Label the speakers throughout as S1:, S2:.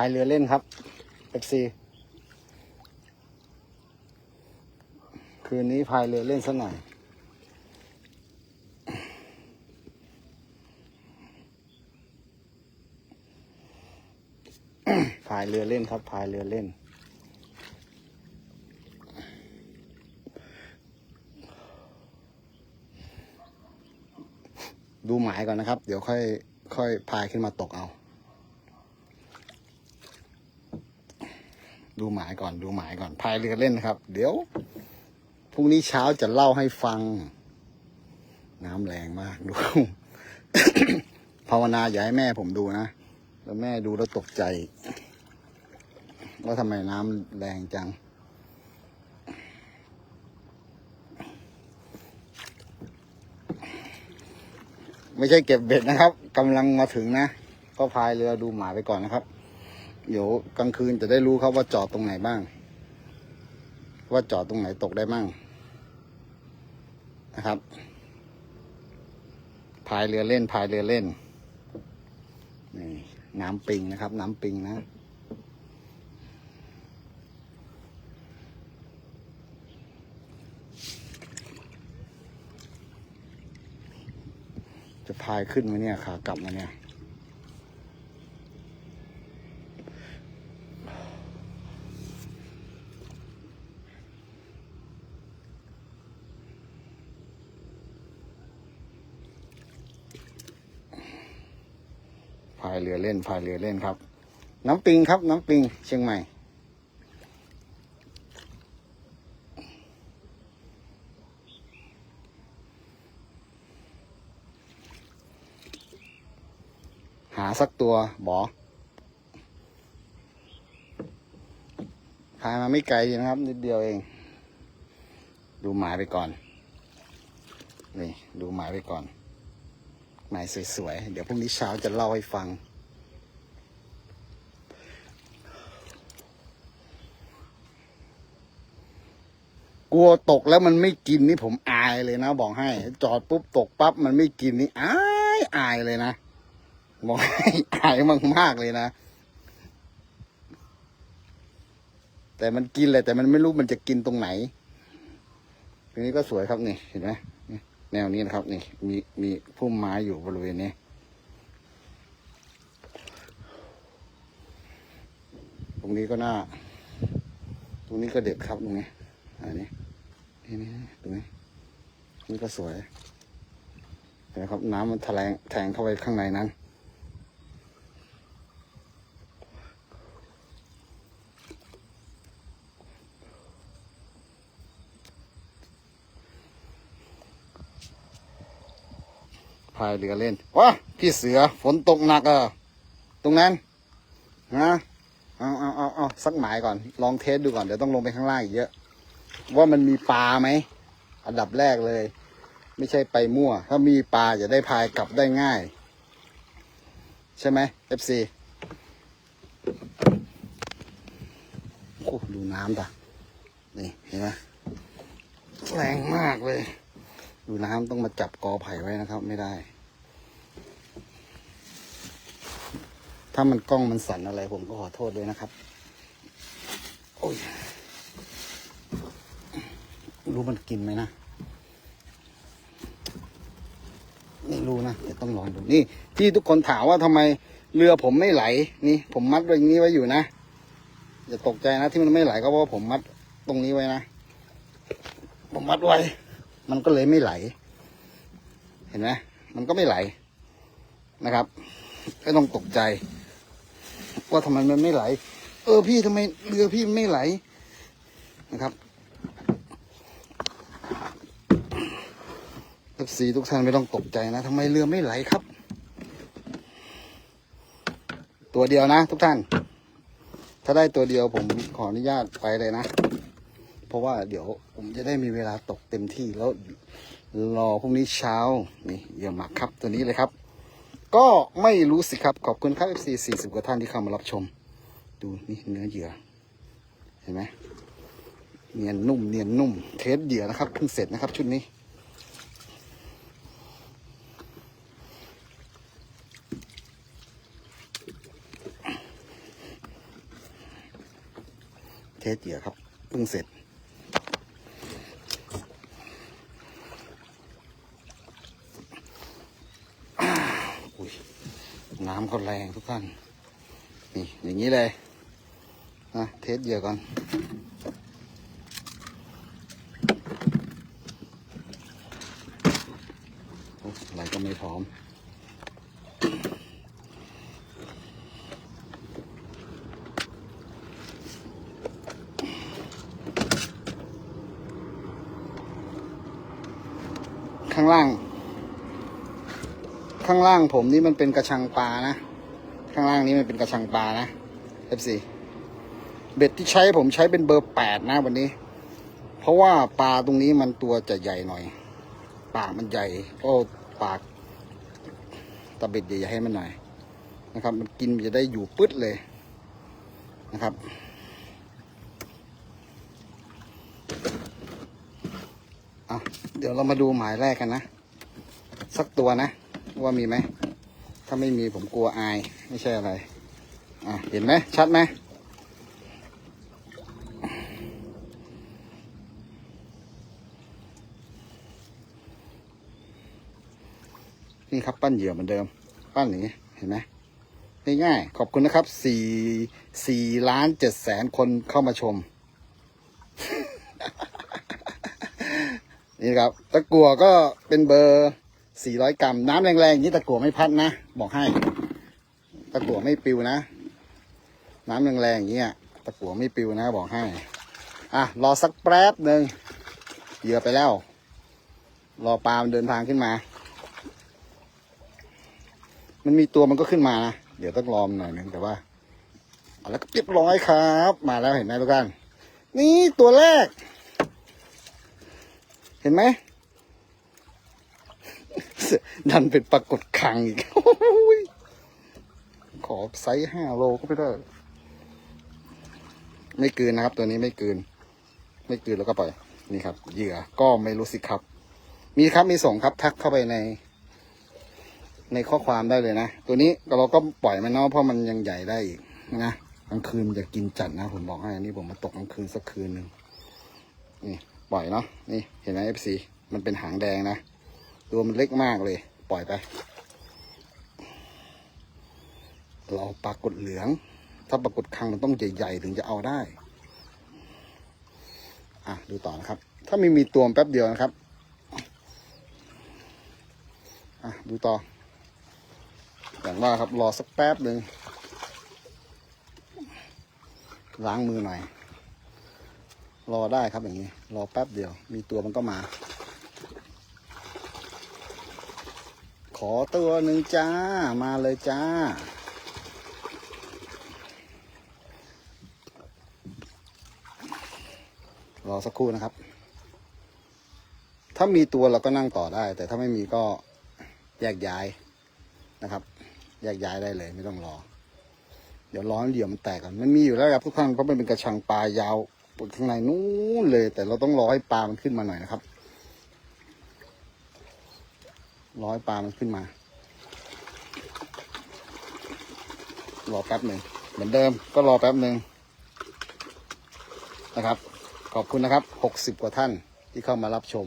S1: ายเรือเล่นครับ FC คืนนี้พายเรือเล่นสักหน่อย พายเรือเล่นครับ พายเรือเล่น ดูหมายก่อนนะครับ เดี๋ยวค่อย ค่อยพายขึ้นมาตกเอา ดูหมายก่อนดูหมายก่อนพายเรือเล่นนะครับ เดี๋ยวพรุ่งนี้เช้าจะเล่าให้ฟัง น้ำแรงมากดูภาวนาอย่าให้แม่ผมดูนะแล้วแม่ดูแล้วตกใจ ว่าทำไมน้ำแรงจัง ไม่ใช่เก็บเบ็ดนะครับกำลังมาถึงนะ ก็พายเรือดูหมาไปก่อนนะครับ เดี๋ยวกลางคืนจะได้รู้ครับว่าจอดตรงไหนบ้าง ว่าจอดตรงไหนตกได้บ้างนะครับพายเรือเล่นพายเรือเล่นนี่น้ำปิงนะครับ น้ำปิงนะจะพายขึ้นมาเนี่ยขากลับมาเนี่ย พายเรือเล่ นพายเรือเล่นครับ น้ำปิงครับ น้ำปิงเชียงใหม่หาสักตัวบอพายมาไม่ไกลนะครับ นิดเดียวเอง ดูหมายไปก่อน นี่ ดูหมายไปก่อน หมายสวยๆ เดี๋ยวพรุ่งนี้เช้าจะเล่าให้ฟัง ก ลัวตกแล้วมันไม่กินนี่ผมอายเลยนะบอกให้ จอดปุ๊บตกปั๊บมันไม่กินนี่อายอายเลยนะบอกให้อายมากๆเลยนะแต่มันกินเลยแต่มันไม่รู้มันจะกินตรงไหนทีนี้ก็สวยครับนี่เห็นไหมแนวนี้นะครับ นี่ มีมีพุ่มไม้อยู่บริเวณนี้ตรงนี้ก็น่า ตรงนี้ก็เด็ดครับตรงนี้อันนี้ นี่นี่ตรงนี้นี่ก็สวยเห็นไหมครับ น้ำมันแทงแทงเข้าไปข้างในนั้น พายเรือเล่นว้าพี่เสือฝนตกหนักอะตรงนั้นนะเอาเอาเอาเอาสักหมายก่อน ลองเทสดูก่อน เดี๋ยวต้องลงไปข้างล่างอีกเยอะ ว่ามันมีปลาไหมอันดับแรกเลย ไม่ใช่ไปมั่ว ถ้ามีปลาจะได้พายกลับได้ง่าย ใช่ไหม FC โอ้ดูน้ำตานี่เห็นไหมแรงมากเลย ดูน้ำต้องมาจับกอไผ่ไว้นะครับ ไม่ได้ ถ้ามันกล้องมันสั่นอะไรผมก็ขอโทษด้วยนะครับ โอ้ย รู้มันกินไหมนะไม่รู้นะเดี๋ยวต้องลองดูนี่ ที่ทุกคนถามว่าทำไมเรือผมไม่ไหล นี่ ผมมัดไว้อย่างนี้ไว้อยู่นะอย่าตกใจนะที่มันไม่ไหลก็เพราะาผมมัดตรงนี้ไว้นะผมมัดไว้ มันก็เลยไม่ไหล เห็นไหมมันก็ไม่ไหลนะครับไม่ต้องตกใจ ว่าทำไมมันไม่ไหล เออพี่ทำไมเรือพี่ไม่ไหลนะครับ เอฟซีทุกท่านไม่ต้องตกใจนะทำไมเรือไม่ไหลครับ ตัวเดียวนะ ทุกท่าน ถ้าได้ตัวเดียวผมขออนุญาตไปเลยนะ เพราะว่าเดี๋ยวผมจะได้มีเวลาตกเต็มที่แล้วรอพรุ่งนี้เช้านี่เหยี่ยมหมักครับตัวนี้เลยครับ ก็ไม่รู้สิครับขอบคุณครับ FC 40 กว่าท่านที่เข้ามารับชม ดูนี่เนื้อเหยื่อ เห็นไหมเนียนนุ่มเนียนนุ่มเทสเหยื่อนะครับเพิ่งเสร็จนะครับชุดนี้ สเหยื่อครับเพิ่งเสร็จอุ้ยน้ำก็แรงทุกท่าน นี่ อย่างนี้เลยนะเทสเหยื่อก่อน โอ้อะไรก็ไม่พร้อม ข้างล่าง ข้างล่างผมนี่มันเป็นกระชังปลานะ ข้างล่างนี้มันเป็นกระชังปลานะ F4 เบ็ดที่ใช้ผมใช้เป็นเบอร์แปดนะวันนี้ เพราะว่าปลาตรงนี้มันตัวจะใหญ่หน่อย ปากมันใหญ่ก็ปากตะเบ็ดใหญ่ๆให้มันหน่อยนะครับ มันกินมันจะได้อยู่ปึ๊ดเลยนะครับ อะ เดี๋ยวเรามาดูหมายแรกกันนะ สักตัวนะ ว่ามีไหม ถ้าไม่มีผมกลัวอาย ไม่ใช่อะไร อะ เห็นไหม ชัดไหมนี่ครับปั้นเหยื่อเหมือนเดิม ปั้นอย่างนี้เห็นไหมง่ายๆขอบคุณนะครับสี่สี่ล้านเจ็ดแสนคนเข้ามาชม นี่ครับ ตะกั่วก็เป็นเบอร์สี่ร้อยกรัม น้ำแรงๆอย่างนี้ตะกั่วไม่พัดนะ บอกให้ ตะกั่วไม่ปิวนะ น้ำแรงๆอย่างเงี้ยตะกั่วไม่ปิวนะ บอกให้ อะ รอสักแป๊บหนึ่งเหยื่อไปแล้ว รอปลามเดินทางขึ้นมา มันมีตัวมันก็ขึ้นมานะ เดี๋ยวต้องรอมหน่อยนึงแต่ว่าเอาแล้วก็เรียบร้อยครับ มาแล้วเห็นไหมทุกท่านนี่ตัวแรก ห็นไหมดันเป็นปรากฏคังอีกอขอไซส์ห้าโลก็ไม่ได้ ไม่เกินนะครับ ตัวนี้ไม่เกิน ไม่เกินแล้วก็ปล่อย นี่ครับ เหยื่อก็ไม่รู้สิครับ มีครับมีส่งครับทักเข้าไปใน ในข้อความได้เลยนะ ตัวนี้เราก็ปล่อยมันเนาะเพราะมันยังใหญ่ได้อีกนะกลางคืนมันจะกินจัดนะผมบอกให้อันนี้ผมมาตกกลางคืนสักคืนหนึ่งนี่ ปล่อยเนาะนี่เห็นไหมเอฟซีมันเป็นหางแดงนะตัวมันเล็กมากเลย ปล่อยไป เราเอปลากดเหลือง ถ้าปรากฏคังมันต้องใหญ่ๆถึงจะเอาได้ อะดูต่อนะครับ ถ้าไม่มีตัวแป๊บเดียวนะครับอะดูต่อ อย่างว่าครับรอสักแป๊บหนึ่งล้างมือหน่อย รอได้ครับอย่างนี้ รอแป๊บเดียว มีตัวมันก็มา ขอตัวหนึ่งจ้า มาเลยจ้า รอสักครู่นะครับ ถ้ามีตัวเราก็นั่งต่อได้ แต่ถ้าไม่มีก็แยกย้ายนะครับ แยกย้ายได้เลยไม่ต้องรอ เดี๋ยวร้อนเดี๋ยวมันแตกกันมันมีอยู่แล้วครับทุกท่านเพราะมันเป็นกระชังปลายาว ข้างในนู้นเลย แต่เราต้องรอให้ปลามันขึ้นมาหน่อยนะครับรอให้ปลามันขึ้นมา รอแป๊บหนึ่งเหมือนเดิมก็รอแป๊บหนึ่งนะครับ ขอบคุณนะครับหกสิบกว่าท่านที่เข้ามารับชม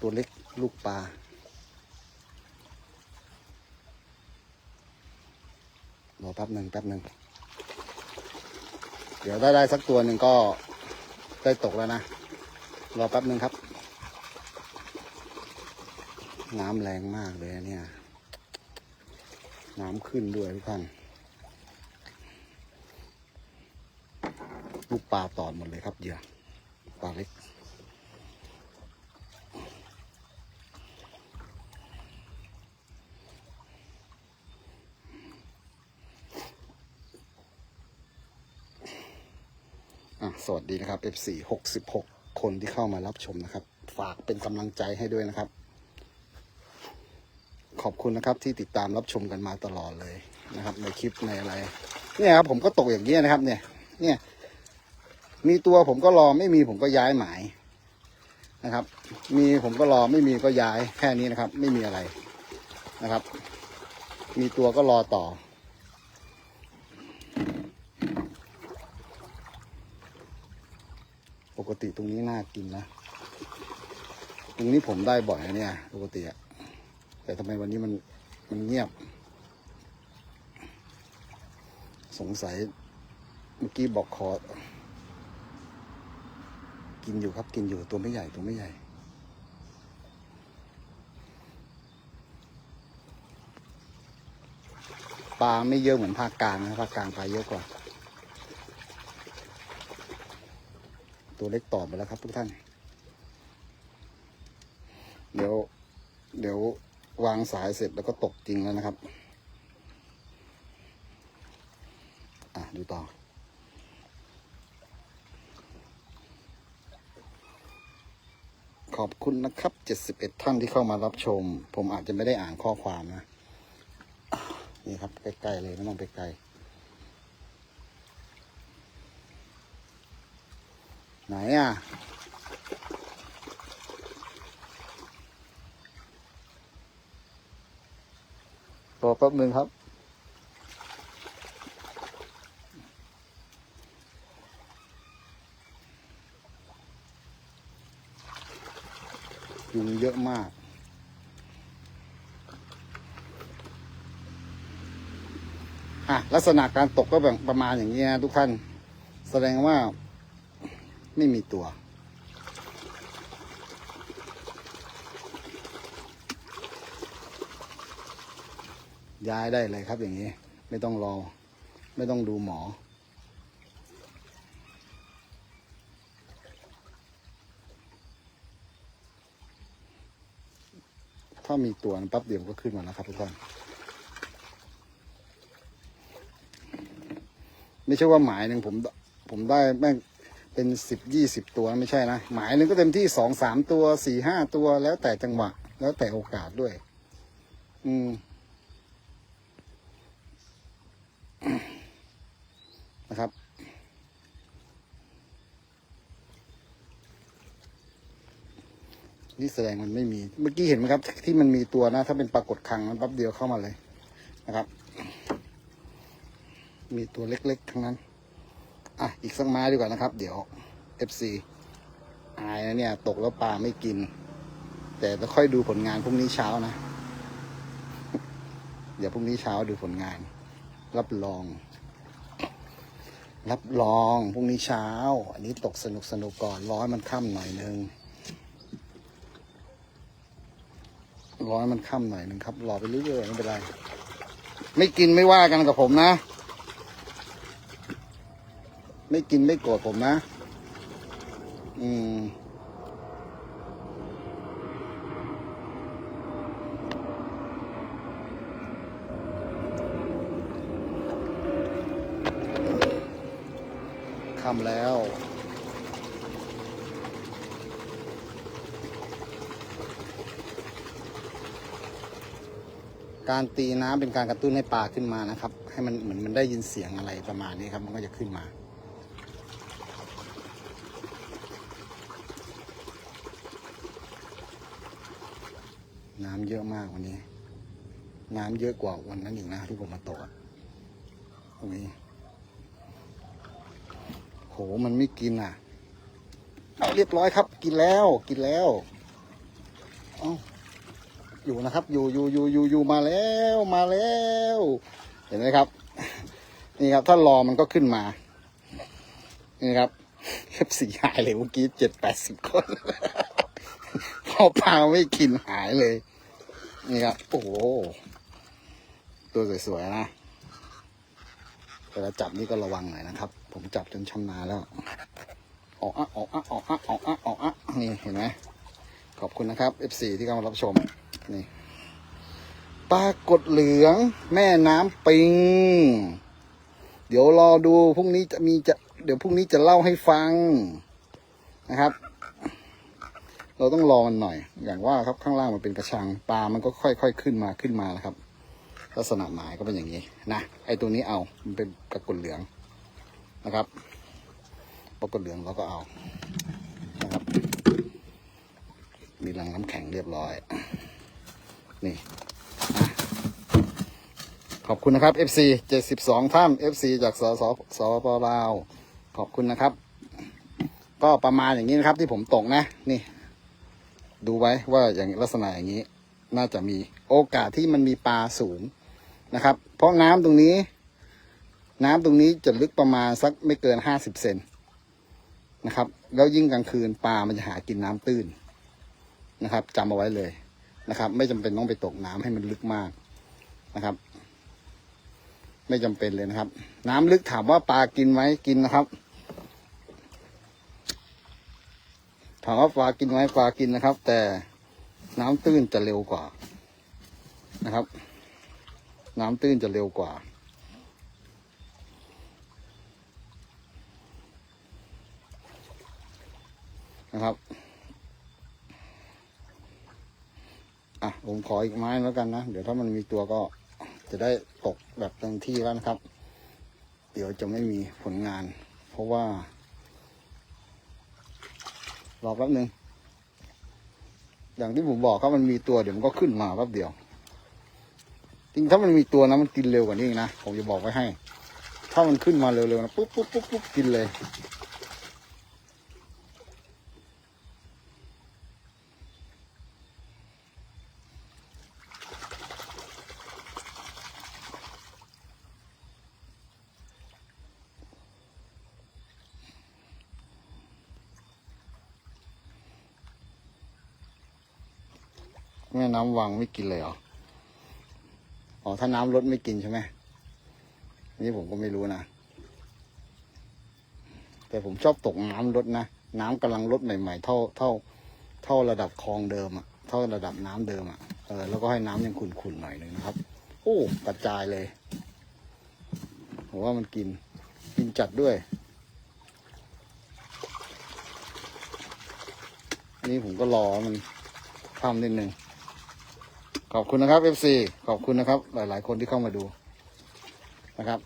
S1: ตัวเล็กลูกปลา รอ แป๊บหนึ่งแป๊บหนึ่งเดี๋ยวได้ได้สักตัวหนึ่งก็ได้ตกแล้วนะ รอแป๊บหนึ่งครับ น้ำแรงมากเลยเนี่ย น้ำขึ้นด้วยทุกท่านลูกปลาตอดหมดเลยครับเหยื่อปลาเล็ก อะ สวัสดีนะครับ F4 66 คนที่เข้ามารับชมนะครับ ฝากเป็นกำลังใจให้ด้วยนะครับ ขอบคุณนะครับที่ติดตามรับชมกันมาตลอดเลยนะครับ ในคลิปในอะไร เนี่ยครับผมก็ตกอย่างนี้นะครับ เนี่ย เนี่ย มีตัวผมก็รอไม่มีผมก็ย้ายหมายนะครับ มีผมก็รอไม่มีก็ย้ายแค่นี้นะครับ ไม่มีอะไรนะครับ มีตัวก็รอต่อ ปกติตรงนี้น่ากินนะ ตรงนี้ผมได้บ่อยนะเนี่ย ปกติอะแต่ทำไมวันนี้มันมันเงียบ สงสัยเมื่อกี้บอกขอกินอยู่ครับกินอยู่ตัวไม่ใหญ่ตัวไม่ใหญ่ ปลาไม่เยอะเหมือนภาคกลางนะภาคกลางปลาเยอะกว่า ตัวเล็กต่อบไปแล้วครับทุกท่าน เดี๋ยว เดี๋ยววางสายเสร็จแล้วก็ตกจริงแล้วนะครับ อะดูต่อ ขอบคุณนะครับ 71 ท่านที่เข้ามารับชม ผมอาจจะไม่ได้อ่านข้อความนะ นี่ครับใกล้ๆเลยไม่ต้องไปไกล ไหนอะ รอแป๊บนึงครับ ยุงเยอะมากอะลักษณะการตกก็แบบประมาณอย่างนี้นะทุกท่าน แสดงว่า ไม่มีตัว ย้ายได้เลยครับอย่างนี้ ไม่ต้องรอ ไม่ต้องดูหมอ ถ้ามีตัวแปั๊บเดียวก็ขึ้นมาแล้วครับทุกท่านไม่ใช่ว่าหมายหนึ่งผมผมได้แม่ง เป็นสิบยี่สิบตัวไม่ใช่นะ หมายหนึ่งก็เต็มที่สองสามตัวสี่ห้าตัวแล้วแต่จังหวะ แล้วแต่โอกาสด้วย อืมนะครับนี่แสดงมันไม่มี เมื่อกี้เห็นไหมครับ ที่มันมีตัวนะ ถ้าเป็นปรากฏครั้งมันแปั๊บเดียวเข้ามาเลยนะครับ มีตัวเล็กๆ ทั้งนั้น อะอีกสักไม้ดีกว่านะครับ เดี๋ยว FC อายนะเนี่ย ตกแล้วปลาไม่กิน แต่จะค่อยดูผลงานพรุ่งนี้เช้านะ เดี๋ยวพรุ่งนี้เช้าดูผลงาน รับรอง รับรองพรุ่งนี้เช้า อันนี้ตกสนุกสนุกก่อนร้อยมันค่ำหน่อยนึงร้อยมันค่ำหน่อยนึงครับรอไปเรื่อยๆไม่เป็นไร ไม่กินไม่ว่ากันกับผมนะ ไม่กินไม่โกรธผมนะ อืมคำแล้วการตีน้ำเป็นการกระตุ้นให้ปลาขึ้นมานะครับ ให้มันเหมือนมันได้ยินเสียงอะไรประมาณนี้ครับ มันก็จะขึ้นมา น้ำเยอะมากวันนี้ น้ำเยอะกว่าวันนั้นอีกนะที่ผมมาตกอะตรงนี้โหมันไม่กินอะเอาเรียบร้อยครับ กินแล้วกินแล้วเอาอยู่นะครับ อยู่อยู่อยู่อยู่อยู่มาแล้วมาแล้ว เห็นไหมครับ นี่ครับ ถ้ารอมันก็ขึ้นมา นี่ครับเอฟสีหายเลยเมื่อกี้เจ็ดแปดสิบคนพอปลาไม่กินหายเลย นี่ครับ โอ้โห ตัวสวยๆนะ เวลาจับนี่ก็ระวังหน่อยนะครับ ผมจับจนชำนาญแล้ว ออกอะออกอะออกอะออกอะออกอะนี่เห็นไหมขอบคุณนะครับ F4 ที่เข้ามารับชม นี่ปลากดเหลือง แม่น้ำปิง เดี๋ยวรอดูพรุ่งนี้จะมีจะ เดี๋ยวพรุ่งนี้จะเล่าให้ฟังนะครับ เราต้องรอมันหน่อย อย่างว่าครับข้างล่างมันเป็นกระชังปลามันก็ค่อยๆขึ้นมาขึ้นมานะครับ ลักษณะหมายก็เป็นอย่างนี้นะไอ้ตัวนี้เอามันเป็นปรากฏเหลืองนะครับปรากฏเหลืองเราก็เอานะครับ มีรังน้ำแข็งเรียบร้อยนี่ขอบคุณนะครับ FC 72 ท่าน FC จากสสสปลาว ขอบคุณนะครับ ก็ประมาณอย่างนี้นะครับที่ผมตกนะ นี่ ดูไว้ว่าอย่างลักษณะอย่างนี้ น่าจะมีโอกาสที่มันมีปลาสูงนะครับ เพราะน้ำตรงนี้ น้ำตรงนี้จะลึกประมาณสักไม่เกิน50เซนนะครับ แล้วยิ่งกลางคืนปลามันจะหากินน้ำตื้นนะครับจำเอาไว้เลยนะครับ ไม่จำเป็นต้องไปตกน้ำให้มันลึกมากนะครับ ไม่จำเป็นเลยนะครับ น้ำลึกถามว่าปลากินไหมกินนะครับ ถามว่าปลากินไหมปลากินนะครับ แต่น้ำตื้นจะเร็วกว่านะครับ น้ำตื้นจะเร็วกว่า นะครับอะผมขออีกไม้แล้วกันนะ เดี๋ยวถ้ามันมีตัวก็จะได้ตกแบบเต็มที่แล้วนะครับ เดี๋ยวจะไม่มีผลงาน เพราะว่า รอแป๊บหนึ่งอย่างที่ผมบอกครับมันมีตัวเดี๋ยวมันก็ขึ้นมาแป๊บเดียว จริงถ้ามันมีตัวนะมันกินเร็วกว่านี้อีกนะผมจะบอกไว้ให้ ถ้ามันขึ้นมาเร็วๆนะปุ๊บปุ๊บปุ๊บปุ๊บกินเลย แม่น้ำวังไม่กินเลยเหรออ๋อถ้าน้ำลดไม่กินใช่ไหมนี่ผมก็ไม่รู้นะแต่ผมชอบตกน้ำลดนะน้ำกำลังลดใหม่ๆเท่าเท่าเท่าระดับคลองเดิมอะเท่าระดับน้ำเดิมอะเออแล้วก็ให้น้ำยังขุ่นๆหน่อยหนึ่งนะครับโอ้กระจายเลยผมว่ามันกินกินจัดด้วยนนี้ผมก็รอมันทำนิดนึง ขอบคุณนะครับ FC ขอบคุณนะครับ หลาย ๆ คนที่เข้ามาดูนะครับ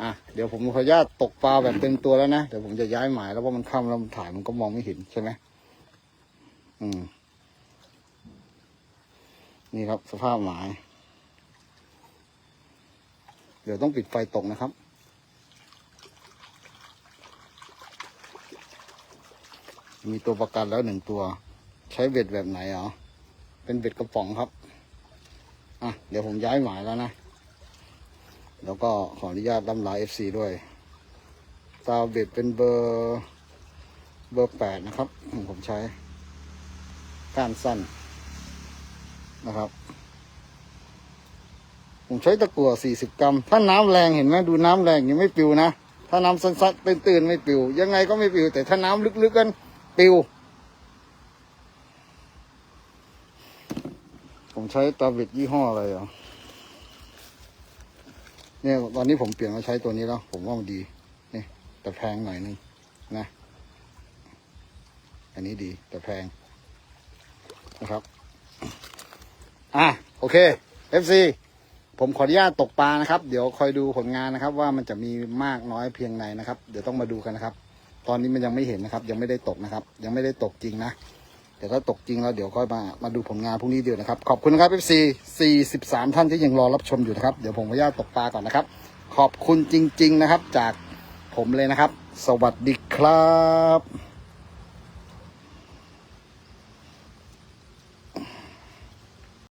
S1: อะเดี๋ยวผมขออนุญาตตกปลาแบบเต็มตัวแล้วนะเดี๋ยวผมจะย้ายหมายแล้วเพราะมันค่ำแล้วมันถ่ายมันก็มองไม่เห็นใช่ไหมอืม นี่ครับสภาพหมาย เดี๋ยวต้องปิดไฟตกนะครับมีตัวประกันแล้วหนึ่งตัว ใช้เบ็ดแบบไหนเหรอเป็นเบ็ดกระป๋องครับ อะ เดี๋ยวผมย้ายหมายแล้วนะ แล้วก็ขออนุญาตล่ำลาเอฟซีด้วย ตาเบ็ดเป็นเบอร์เบอร์แปดนะครับ ผมใช้ ก้านสั้นนะครับ ผมใช้ตะกั่ว40กรัม ถ้าน้ำแรงเห็นไหมดูน้ำแรงยังไม่ปิวนะ ถ้าน้ำสั้นๆตื่นๆไม่ปิว ยังไงก็ไม่ปิว แต่ถ้าน้ำลึกๆกันปิว ผมใช้ตาเบ็ดยี่ห้ออะไรอะเนี่ยตอนนี้ผมเปลี่ยนมาใช้ตัวนี้แล้ว ผมว่ามันดีนี่แต่แพงหน่อยนึงนะ อันนี้ดีแต่แพงนะครับ อะโอเค FC ผมขออนุญาตตกปลานะครับ เดี๋ยวคอยดูผลงานนะครับ ว่ามันจะมีมากน้อยเพียงไหนนะครับ เดี๋ยวต้องมาดูกันนะครับ ตอนนี้มันยังไม่เห็นนะครับ ยังไม่ได้ตกนะครับ ยังไม่ได้ตกจริงนะ เดี๋ยวถ้าตกจริงแล้วเดี๋ยวค่อยมามาดูผลงานพรุ่งนี้เดียวนะครับ ขอบคุณนะครับ FC 43 ท่านที่ยังรอรับชมอยู่นะครับ เดี๋ยวผมขออนุญาตตกปลาก่อนนะครับ ขอบคุณจริง ๆ นะครับ จากผมเลยนะครับ สวัสดีครับ